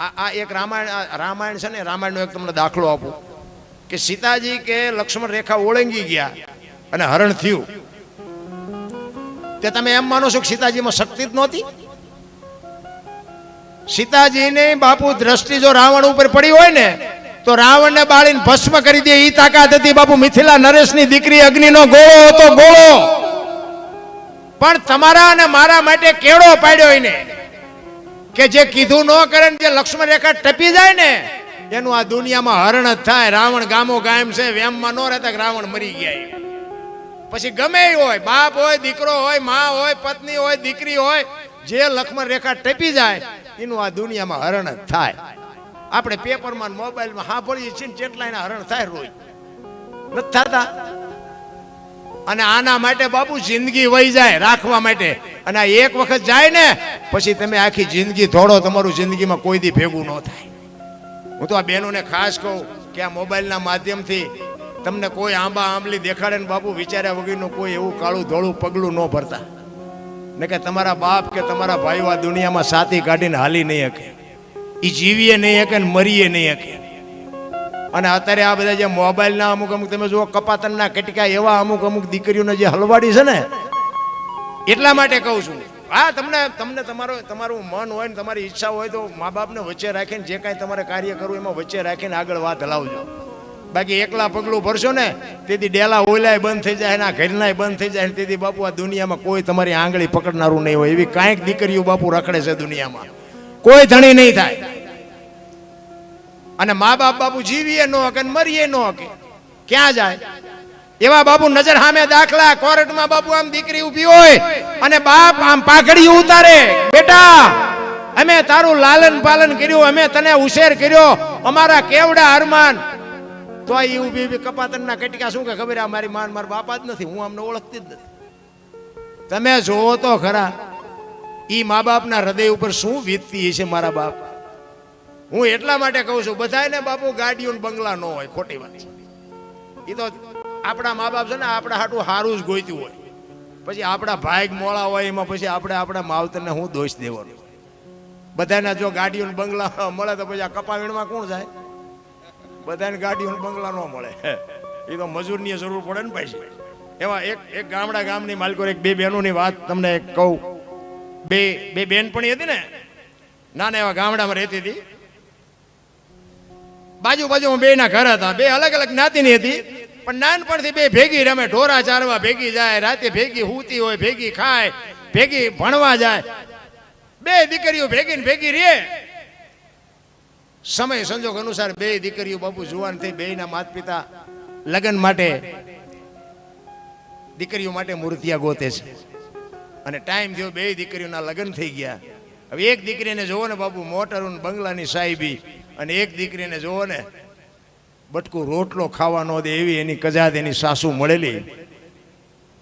આ એક રામાયણ રામાયણ છે ને, રામાયણનો એક તમને દાખલો આપું. કે સીતાજી કે લક્ષ્મણ રેખા ઓળંગી ગયા અને હરણ થયું. તે તમે એમ માનો છો કે સીતાજીમાં શક્તિ જ નહોતી? સીતાજીને બાપુ દ્રષ્ટિ જો રાવણ ઉપર પડી હોય ને, તો રાવણને બાળીને ભસ્મ કરી દે એ તાકાત હતી બાપુ. મિથિલા નરેશની દીકરી અગ્નિનો ગોળો હતો, ગોળો. પણ તમારા અને મારા માટે કેળો પાડ્યો એને. કે જે કીધું ન કરે ને જે લક્ષ્મણ રેખા ટપી જાય ને એનું આ દુનિયામાં હરણ જ થાય. રાવણ ગામો ગાયમ છે, વેમમાં ન રહેતા રાવણ મરી ગયા પછી ગમે હોય, બાપ હોય, દીકરો હોય, મા હોય, પત્ની હોય, દીકરી હોય, જે લક્ષ્મણ રેખા ટપી જાય, એનું આ દુનિયામાં હરણ જ થાય. આપણે પેપરમાં મોબાઈલમાં સાંભળીએ છીએ કેટલા એના હરણ થાય રોજ. નથી થતા? અને આના માટે બાપુ જિંદગી વહી જાય રાખવા માટે. અને આ એક વખત જાય ને, પછી તમે આખી જિંદગી ધોડો તમારું જિંદગીમાં કોઈ દી ભેગું ન થાય. હું તો આ બહેનોને ખાસ કહું કે આ મોબાઈલના માધ્યમથી તમને કોઈ આંબા આંબલી દેખાડે ને બાપુ વિચાર્યા વગરનું કોઈ એવું કાળું ધોળું પગલું ન ભરતા. ને કે તમારા બાપ કે તમારા ભાઈઓ આ દુનિયામાં સાથી કાઢીને હાલી નહીં શકે. એ જીવીએ નહીં શકે ને મરીએ નહીં શકે. અને અત્યારે આ બધા જે મોબાઈલના અમુક અમુક, તમે જુઓ કપાતનના કટકા એવા અમુક અમુક દીકરીઓને જે હલવાડી છે ને, એટલા માટે કહું છું. હા, તમને તમને તમારો, તમારું મન હોય ને તમારી ઈચ્છા હોય તો મા બાપને વચ્ચે રાખીને જે કાંઈ તમારે કાર્ય કરવું એમાં વચ્ચે રાખીને આગળ વાત હલાવજો. બાકી એકલા પગલું ભરશો ને, તેથી ડેલા ઓલાય બંધ થઈ જાય ના ઘરનાય બંધ થઈ જાય તેથી બાપુ આ દુનિયામાં કોઈ તમારી આંગળી પકડનારું નહીં હોય. એવી કાંઈક દીકરીઓ બાપુ રખડે છે દુનિયામાં. કોઈ ધણી નહીં થાય. અને મા બાપ બાપુ જીવીએ ન હકે મરીએ ન હકે. ક્યાં જાય? એવા બાપુ નજર સામે દાખલા, કોર્ટમાં બાપુ આમ દીકરી ઊભી હોય અને બાપ આમ પાઘડી ઉતારે. બેટા, અમે તારું લાલન પાલન કર્યું, અમે તને ઉછેર કર્યો, અમારા કેવડા અરમાન. તો આ ઊભી ઊભી કપાતનના કટકા શું કે ખબર આ મારી માન, મારા બાપા જ નથી, હું અમને ઓળખતી જ નથી. તમે જોવો તો ખરા, ઈ મા બાપના હૃદય ઉપર શું વીતતી છે મારા બાપ? હું એટલા માટે કહું છું બધાને બાપુ ગાડીઓ બંગલા ન હોય, ખોટી વાત એ તો આપણા મા બાપ છે ને, આપણા હાટું સારું જ ગોઈતું હોય. પછી આપણા ભાઈ મોળા હોય, એમાં પછી આપણે આપણા માવતરને હું દોષ દેવાનો? બધાને જો ગાડીઓ બંગલા મળે તો પછી આ કપાવીણમાં કોણ જાય? બધાને ગાડીઓ બંગલા ન મળે. એ તો મજૂરની જરૂર પડે ને પછી. એવા એક એક ગામડા ગામની માલિકો, એક બે બહેનોની વાત તમને કહું. બે બે બેનપણી હતી ને? નાના એવા ગામડામાં રહેતી હતી. બાજુ બાજુમાં બે ના ઘર હતા. બે અલગ અલગ જ્ઞાતિની હતી. પણ નાનપણથી બે ભેગી રમે. ઢોરા ચારવા ભેગી જાય, રાતે ભેગી હૂતી હોય, ભેગી ખાય, ભેગી ભણવા જાય. બે દીકરીઓ ભેગી ને ભેગી રે સમય સંજોગ અનુસાર બે દીકરીઓ બાપુ જુવાન થઈ બેયના માતા પિતા લગ્ન માટે દીકરીઓ માટે મૂર્તિયા ગોતે છે. અને ટાઈમ થયો બે દીકરીઓના લગ્ન થઈ ગયા. હવે એક દીકરીને જોવો ને બાપુ મોટર બંગલાની સાહેબી. અને એક દીકરીને જુઓ ને, બટકું રોટલો ખાવા ન દે એવી એની કજાત એની સાસુ મળેલી.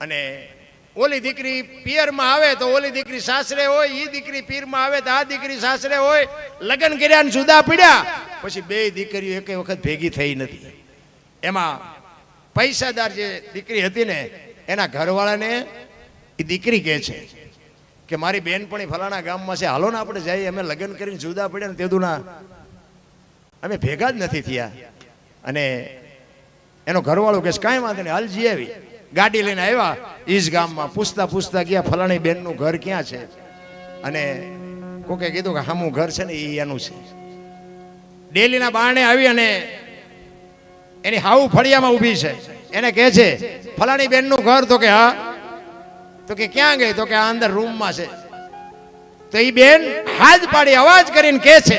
અને ઓલી દીકરી પિયરમાં આવે તો ઓલી દીકરી સાસરે હોય એ દીકરી પીરમાં આવે તો આ દીકરી સાસરે હોય. લગ્ન કર્યા ને જુદા પીડ્યા. પછી બે દીકરીઓ એક વખત ભેગી થઈ નથી. એમાં પૈસાદાર જે દીકરી હતી ને, એના ઘરવાળાને એ દીકરી કહે છે કે, મારી બેનપણી ફલાણા ગામમાં છે. હાલો ને આપણે જઈએ. અમે લગ્ન કરીને જુદા પડ્યા ને તેદુના અમે ભેગા જ નથી થયા. અને એનો ઘરવાળો કે કાંઈ વાંધો નહીં હાલ આવી. ગાડી લઈને આવ્યા. ઈજ ગામમાં પૂછતા પૂછતા ગયા, ફલાણી બેનનું ઘર ક્યાં છે? અને કોકે કીધું કે, હામું ઘર છે ને એ એનું છે. ડેલીના બારણે આવી અને એની હાઉ ફળિયામાં ઊભી છે. એને કહે છે, ફલાણી બેનનું ઘર તો કે હા, તો કે ક્યાં ગઈ? તો કે આ અંદર રૂમમાં છે. તો એ બેન હાથ પાડી, અવાજ કરીને કહે છે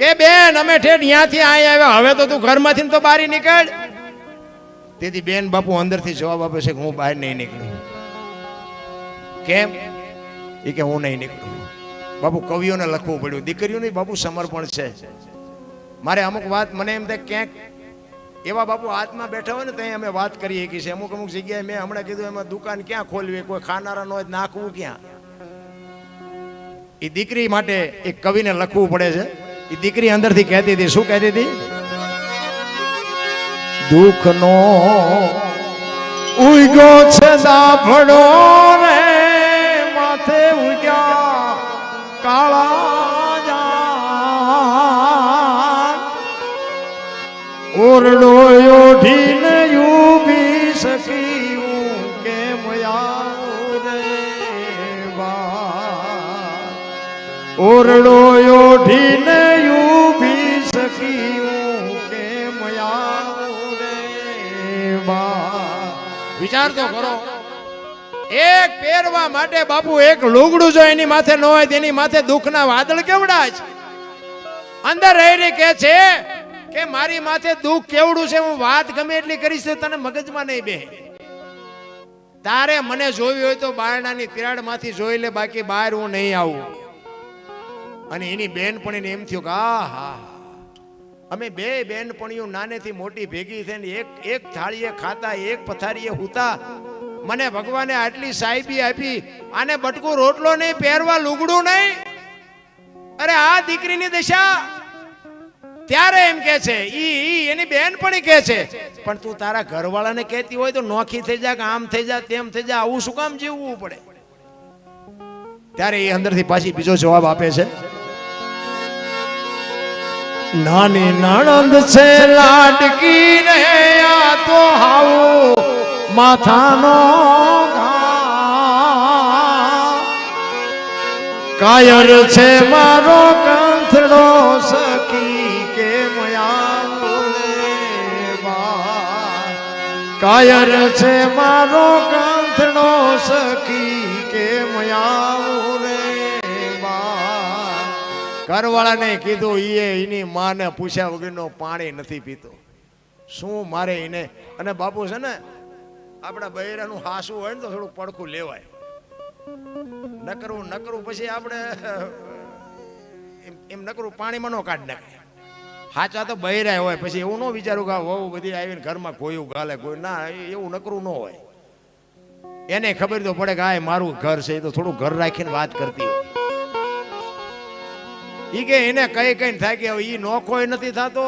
કે બેન, અમે ઠેઠ ત્યાંથી અહીં આવ્યા. હવે તો તું ઘરમાંથી તો બહાર નીકળ. તેથી બેન બાપુ અંદરથી જવાબ આપે છે કે હું બહાર નહીં નીકળું. કેમ? એ કે હું નહીં નીકળું. બાપુ કવિઓને લખવું પડ્યું. દીકરીઓની બાપુ સમર્પણ છે. મારે અમુક વાત, મને એમ થાય ક્યાંક એવા બાપુ હાથમાં બેઠા હોય ને ત્યાં અમે વાત કરીએ કે છે અમુક અમુક જગ્યાએ મેં હમણાં કીધું, એમાં દુકાન ક્યાં ખોલવી? કોઈ ખાનારા નો નાખવું ક્યાં? એ દીકરી માટે એક કવિને લખવું પડે છે. दीकरी अंदर थी कहती थी शू कहती थी दुख नो उगो छो रे माथे उग्या काला जा और डोयो ઓરડો ઓઢીને ઊભી સકી હું કેમ આવું રે બા. વિચાર તો કરો. એક પહેરવા માટે બાપુ એક લુગડું જો એની માથે ન હોય તેની માથે દુઃખના વાદળ કેવડા છે? અંદર રહીને કે છે કે મારી માથે દુઃખ કેવડું છે, હું વાત ગમે એટલી કરીશ તને મગજમાં નહીં બે તારે મને જોવી હોય તો બારણાની તિરાડમાંથી જોઈ લે, બાકી બહાર હું નહીં આવું. અને એની બહેનપણીને એમ થયું કે આ હા અમે બે બહેનપણીઓ નાનેથી મોટી ભેગી થઈને એક એક થાળીએ ખાતા, એક પથારીએ હુતા. મને ભગવાને આટલી સાહેબી આપી. આને બટકું રોટલો નહીં, પહેરવા લુગડું નહીં. અરે આ દીકરીની દશા. ત્યારે એમ કે છે ઈ, એની બેનપણી કે છે. પણ તું તારા ઘરવાળાને કહેતી હોય તો નોખી થઈ જા કે આમ થઈ જા, તેમ થઈ જા, આવું શું કામ જીવવું પડે? ત્યારે એ અંદરથી પાછી બીજો જવાબ આપે છે. નાની નણંદ છે લાડકી ને આ તો હાવું માથાનો કાયર છે મારો કંથડો, સખી કે કાયર છે મારો કંથડો, સખી કે ઘરવાળાને કીધું, ઈએ એની માને પૂછ્યા વગરનો પાણી નથી પીતો. શું મારે એને? અને બાપુ છે ને, આપણા બૈરાનું હાસું હોય ને તો થોડુંક પડખું લેવાય. નકરું નકરું પછી આપણે, એમ નકરું પાણીમાં ન કાઢ નાખે. હાચા તો બૈરાય હોય, પછી એવું ન વિચારું કે વહુ બધી આવીને ઘરમાં કોયું ગાલે કોઈ ના એવું નકરું ન હોય. એને ખબર તો પડે કે આ મારું ઘર છે, એ તો થોડું ઘર રાખીને વાત કરતી હોય. ઈ કે એને કઈ કઈ થાય કે ઈ નોખોય નથી થતો,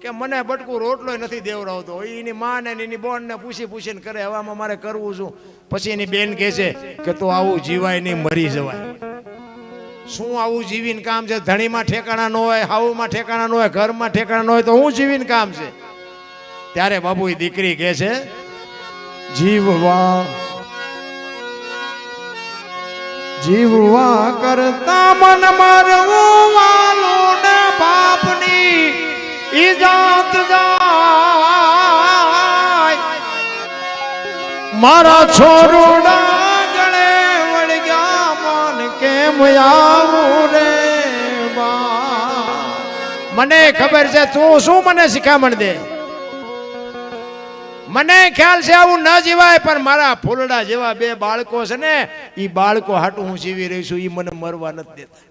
કે મને બટકું રોટલોય નથી દેવરાવતો. એની માં ને એની બોન ને પૂછી પૂછીને કરે હવામાં મારે કરવું શું? પછી એની બેન કહે છે કે તો આવું જીવાય નહીં, મરી જવાય. શું આવું જીવીને કામ છે? ધણીમાં ઠેકાણા ન હોય હાવુમાં ઠેકાણા ન હોય, ઘરમાં ઠેકાણા ન હોય, તો હું જીવીને કામ છે? ત્યારે બાબુ એ દીકરી કહે છે, જીવવા જીવવા કરતા મન મારવું વાલું ને બાપની ઈજાત જાય. મારા છોરુડા ગળે વળગ્યા મન કેમ આવું રે બા? મને ખબર છે, તું શું મને શિખામણ દે? મને ખ્યાલ છે આવું ન જીવાય, પણ મારા ફૂલડા જેવા બે બાળકો છે ને એ બાળકો હાટું હું જીવી રહી છું એ મને મરવા નથી દેતા.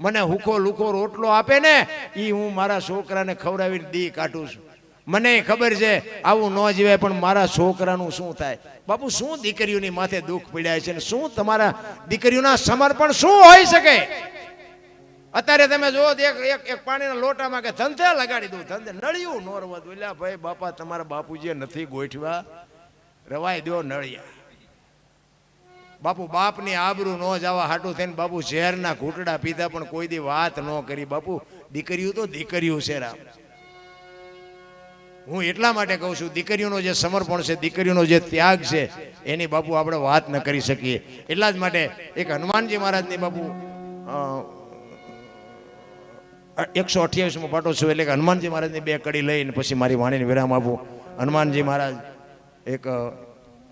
મને હુકો લુકો રોટલો આપે ને એ હું મારા છોકરાને ખવડાવીને દી કાઢું છું. મને ખબર છે, આવું ન જીવાય, પણ મારા છોકરાનું શું થાય? બાપુ, શું દીકરીઓની માથે દુઃખ પીડાય છે ને? શું તમારા દીકરીઓના સમર્પણ શું હોઈ શકે? અત્યારે તમે જુઓ એક એક એક પાણીના લોટામાં કે ધંધે લગાડી દઉં, ધંધે નળિયું નોરવા દઉં. એટલે ભાઈ, બાપા, તમારા બાપુજીએ નથી ગોઠવા રવાઈ દો નળિયા. બાપુ, બાપની આબરૂ ન જવા હાટું થઈને બાપુ ઝેરના ઘૂંટડા પીધા, પણ કોઈ દી વાત ન કરી. બાપુ, દીકરીઓ તો દીકરીઓ છે, રામ. હું એટલા માટે કહું છું, દીકરીઓનો જે સમર્પણ છે, દીકરીઓનો જે ત્યાગ છે, એની બાપુ આપણે વાત ન કરી શકીએ. એટલા જ માટે એક હનુમાનજી મહારાજની બાપુ એકસો અઠ્યાવીસમાં પાટો છું એટલે કે હનુમાનજી મહારાજની બે કડી લઈને પછી મારી વાણીને વિરામ આપું. હનુમાનજી મહારાજ એક